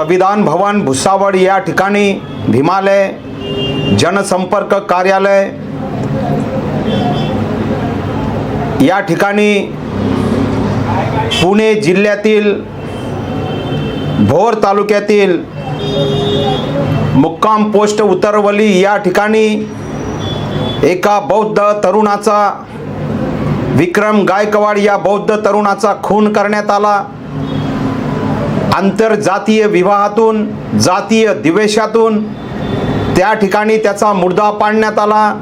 संविधान भवन भुसावळ या ठिकाणी भीमालय जनसंपर्क कार्यालय या ठिकाणी पुणे जिल्ह्यातील भोर तालुक्यातील मुक्काम पोस्ट उतरवली या ठिकाणी एका बौद्ध तरुणाचा विक्रम गायकवाड या बौद्ध तरुणाचा खून करण्यात आला. आंतरजातीय विवाहातून जातीय दिवेशातून त्या ठिकाणी त्याचा मुर्दा पाडण्यात आला.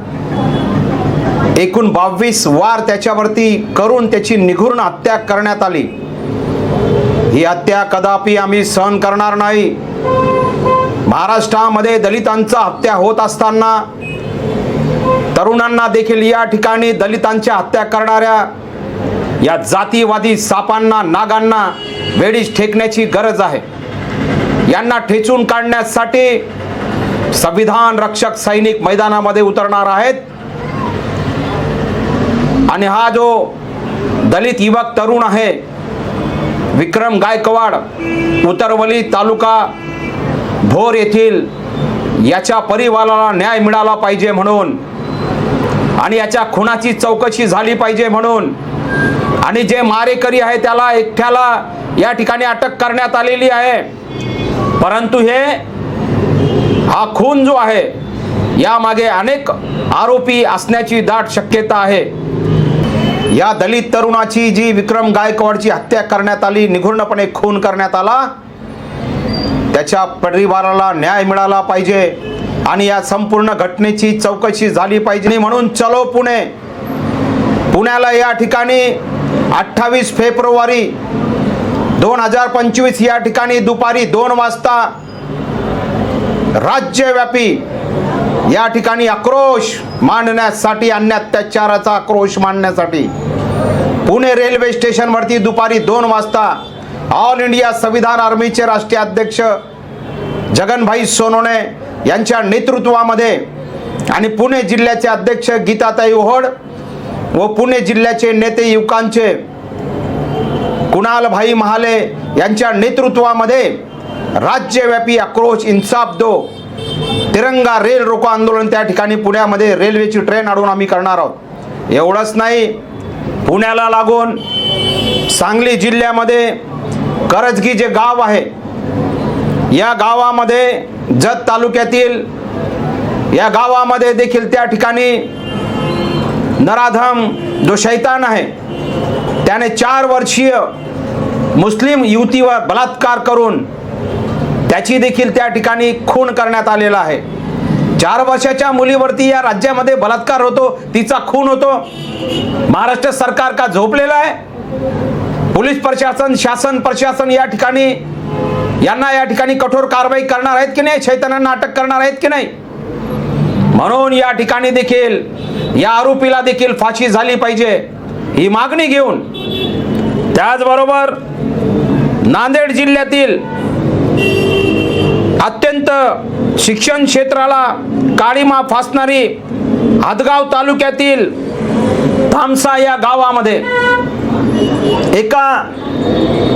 एकूण बावीस वार त्याच्यावरती करून त्याची निघून हत्या करण्यात आली. ही हत्या कदापि आम्ही सहन करणार नाही. महाराष्ट्रामध्ये दलितांचा हत्या होत असताना तरुणांना देखील या ठिकाणी दलितांच्या हत्या करणाऱ्या या जातीवादी सापांना नागांना वेळीच ठेकण्याची गरज आहे. यांना ठेचून काढण्यासाठी संविधान रक्षक सैनिक मैदानामध्ये उतरणार आहेत. आणि हा जो दलित युवक तरुण आहे विक्रम गायकवाड उतरवली तालुका भोर येथील याच्या परिवाराला न्याय मिळाला पाहिजे म्हणून आणि याच्या खुनाची चौकशी झाली पाहिजे म्हणून आणि जे मारेकरी आहे त्याला एकट्याला या ठिकाणी अटक करण्यात आलेली आहे. परंतु हे हा खून जो आहे यामागे अनेक आरोपी असण्याची दाट शक्यता आहे. या दलित तरुणाची जी विक्रम गायकवाडची हत्या करण्यात आली निघूर्णपणे खून करण्यात आला त्याच्या परिवाराला न्याय मिळाला पाहिजे आणि या संपूर्ण घटनेची चौकशी झाली पाहिजे. म्हणून चलो पुणे. पुण्याला या ठिकाणी अठ्ठावीस फेब्रुवारी दोन हजार पंचवीस या ठिकाणी दुपारी दोन वाजता राज्यव्यापी या ठिकाणी आक्रोश मांडण्यासाठी अन्य अत्याचाराचा आक्रोश मांडण्यासाठी पुणे रेल्वे स्टेशनवरती दुपारी दोन वाजता ऑल इंडिया संविधान आर्मीचे राष्ट्रीय अध्यक्ष जगनभाई सोनोने यांच्या नेतृत्वामध्ये आणि पुणे जिल्ह्याचे अध्यक्ष गीताताई ओहड व पुणे जिल्ह्याचे नेते युवकांचे. कुणालभाई महाले यांच्या नेतृत्वामध्ये राज्यव्यापी आक्रोश इन्साफ दो. तिरंगा रेल रोको आंदोलन त्या ठिकाणी पुण्यामध्ये रेल्वेची ट्रेन अडवून आम्ही करणार आहोत. एवढंच नाही पुण्याला लागून सांगली जिल्ह्यामध्ये करजगी जे गाव आहे या गावामध्ये जत तालुक्यातील या गावामध्ये देखील त्या ठिकाणी नराधम जो शैतान आहे त्याने चार वर्षीय मुस्लिम युवतीवर बलात्कार करून त्याची देखील त्या ठिकाणी खून करण्यात आलेला आहे. चार वर्षाच्या मुलीवरती या राज्यामध्ये बलात्कार होतो तिचा खून होतो. महाराष्ट्र सरकार का झोपलेलं आहे? पोलीस प्रशासन शासन प्रशासन या ठिकाणी यांना या ठिकाणी कठोर कारवाई करणार आहेत की नाही? शैतानांना अटक करणार आहेत की नाही? म्हणून या ठिकाणी देखील या आरोपीला देखील फाशी झाली पाहिजे ही मागणी घेऊन. त्याचबरोबर नांदेड जिल्ह्यातील अत्यंत शिक्षण क्षेत्राला काळीमा फासणारी हदगाव तालुक्यातील थामसा या गावामध्ये एका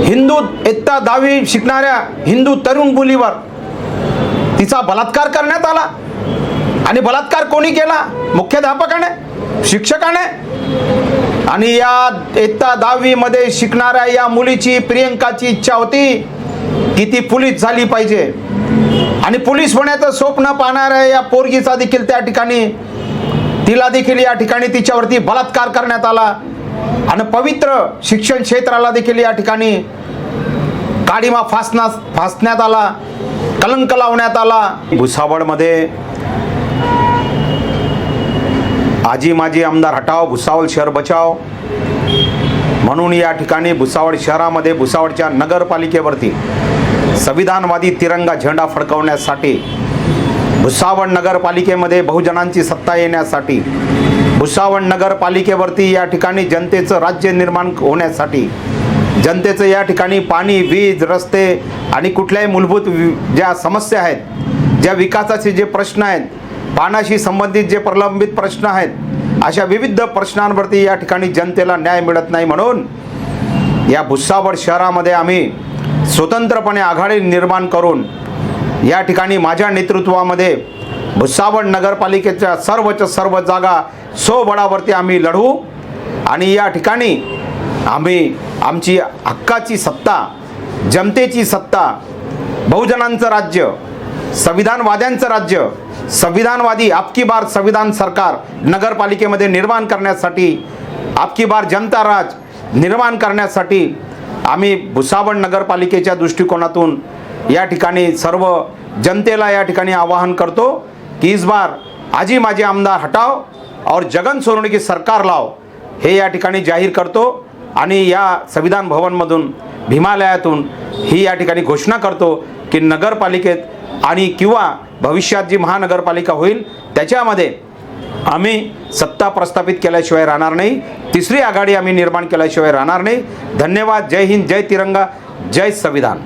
हिंदू इत्ता दहावी शिकणाऱ्या हिंदू तरुण मुलीवर तिचा बलात्कार करण्यात आला. आणि बलात्कार कोणी केला? मुख्याध्यापकाने? शिक्षकाने? आणि या इत्ता दहावीमध्ये शिकणाऱ्या या मुलीची प्रियंकाची इच्छा होती की ती पोलीस झाली पाहिजे. आणि पोलीस होण्याचं स्वप्न पाहणाऱ्या या पोरगीचा देखील त्या ठिकाणी तिला देखील या ठिकाणी तिच्यावरती बलात्कार करण्यात आला. आणि पवित्र शिक्षण क्षेत्राला देखील या ठिकाणी काडीमा फासना फासण्यात आला कलंक लावण्यात आला. भुसावळमध्ये आजी माजी आमदार हटाव भुसावळ शहर बचाव. म्हणून या ठिकाणी भुसावळ शहरामध्ये भुसावळच्या नगरपालिकेवरती संविधानवादी तिरंगा झेंडा फडकवण्यासाठी भुसावळ नगरपालिकेमध्ये बहुजनांची सत्ता येण्यासाठी भुसावळ नगरपालिकेवरती या ठिकाणी जनतेचं राज्य निर्माण होण्यासाठी जनतेचं या ठिकाणी पाणी वीज रस्ते आणि कुठल्याही मूलभूत ज्या समस्या आहेत ज्या विकासाचे जे प्रश्न आहेत पाण्याशी संबंधित जे प्रलंबित प्रश्न आहेत अशा विविध प्रश्नांवरती या ठिकाणी जनतेला न्याय मिळत नाही म्हणून या भुसावळ शहरामध्ये आम्ही स्वतंत्रपणे आघाडी निर्माण करून या ठिकाणी माझ्या नेतृत्वामध्ये भुसावळ नगरपालिकेच्या सर्वच्या सर्व जागा सोबळावरती आम्ही लढू आणि या ठिकाणी आम्ही आमची हक्काची सत्ता जनतेची सत्ता बहुजनांचं राज्य संविधानवाद्यांचं राज्य संविधानवादी आपकी बार संविधान सरकार नगरपालिकेमध्ये निर्माण करण्यासाठी आपकी बार जनता राज निर्माण करण्यासाठी आम्ही भुसावळ नगरपालिकेच्या दृष्टिकोनातून या ठिकाणी सर्व जनतेला या ठिकाणी आवाहन करतो की इस बार आजी माझे आमदार हटाव और जगन सोनवणे की सरकार लाव हे या ठिकाणी जाहीर करतो आणि या संविधान भवनमधून भीमालयातून ही या ठिकाणी घोषणा करतो की नगरपालिकेत आणि किंवा भविष्यात जी महानगरपालिका होईल त्याच्यामध्ये आम्ही सत्ता प्रस्थापित केल्याशिवाय राहणार नाही. तिसरी आघाडी आम्ही निर्माण केल्याशिवाय राहणार नाही. धन्यवाद. जय हिंद. जय तिरंगा. जय संविधान.